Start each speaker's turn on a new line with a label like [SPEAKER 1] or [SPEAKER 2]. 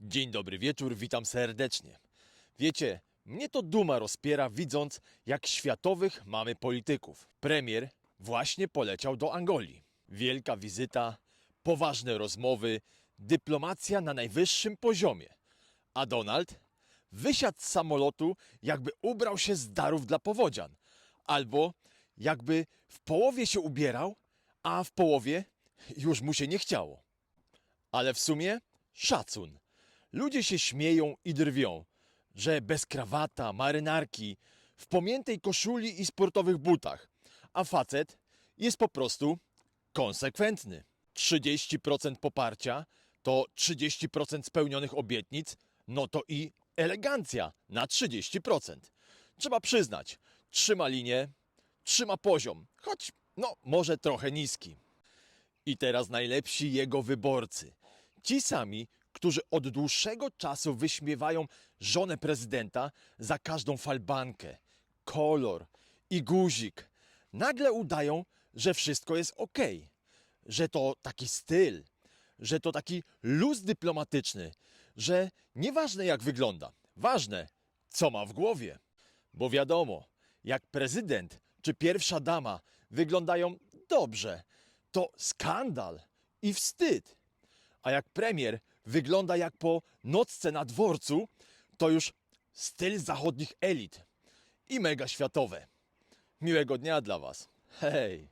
[SPEAKER 1] Dzień dobry wieczór, witam serdecznie. Wiecie, mnie to duma rozpiera widząc, jak światowych mamy polityków. Premier właśnie poleciał do Angolii. Wielka wizyta, poważne rozmowy, dyplomacja na najwyższym poziomie. A Donald wysiadł z samolotu, jakby ubrał się z darów dla powodzian. Albo jakby w połowie się ubierał, a w połowie już mu się nie chciało. Ale w sumie szacun. Ludzie się śmieją i drwią, że bez krawata, marynarki, w pomiętej koszuli i sportowych butach, a facet jest po prostu konsekwentny. 30% poparcia to 30% spełnionych obietnic, no to i elegancja na 30%. Trzeba przyznać, trzyma linię, trzyma poziom, choć no może trochę niski. I teraz najlepsi jego wyborcy. Ci sami, którzy od dłuższego czasu wyśmiewają żonę prezydenta za każdą falbankę, kolor i guzik. Nagle udają, że wszystko jest ok, że to taki styl, że to taki luz dyplomatyczny, że nieważne jak wygląda, ważne co ma w głowie. Bo wiadomo, jak prezydent czy pierwsza dama wyglądają dobrze, to skandal i wstyd. A jak premier wygląda jak po nocce na dworcu, to już styl zachodnich elit i mega światowe. Miłego dnia dla Was. Hej!